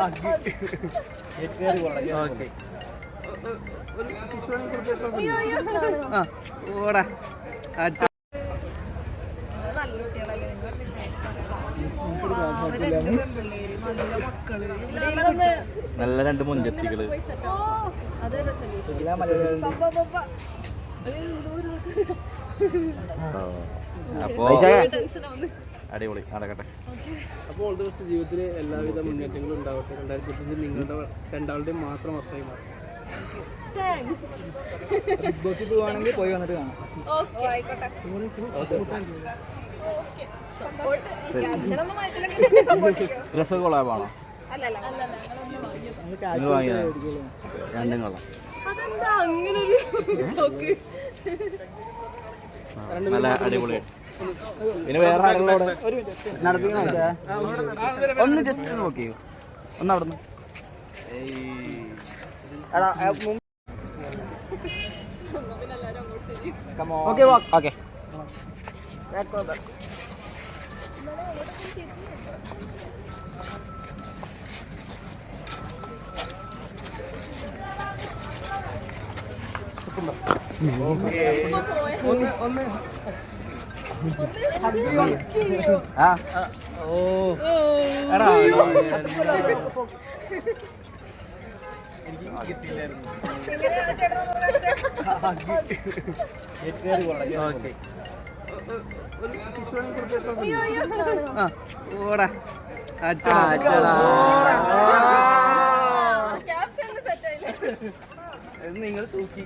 Okay ഓടാ നല്ല രണ്ട് മുഞ്ചത്തികൾ അപ്പോ അടിപൊളി. നടക്കട്ടെ. അപ്പോൾ ഓൾ ദ ബെസ്റ്റ് ജീവിതത്തിൽ എല്ലാവിധ മുന്നേറ്റങ്ങളും ഉണ്ടാവട്ടെ. രണ്ടായിരത്തി ഇരുപത്തഞ്ചിൽ നിങ്ങളുടെ രണ്ടാളുടെയും മാത്രം വർഷമായി മാറും. ബിഗ് ബോസിൽ പോവാണെങ്കിൽ പോയി വന്നിട്ട് കാണാം. രണ്ടും കൊള്ളാം. നല്ല അടിപൊളി പിന്നെ വേറെ ആളുകളോട് നടത്തി ഒന്ന് ജസ്റ്റ് നോക്കി. ഒന്ന് അവിടുന്ന്. ഓക്കെ ഓക്കെ ആ ഓ എടാ ഓക്കെ ഓടാ അച്ഛടാ അച്ഛടാ നിങ്ങൾ തൂക്കി.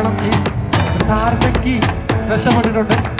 കാരണം ഈ ധാരണയ്ക്ക് നഷ്ടപ്പെട്ടിട്ടുണ്ട്.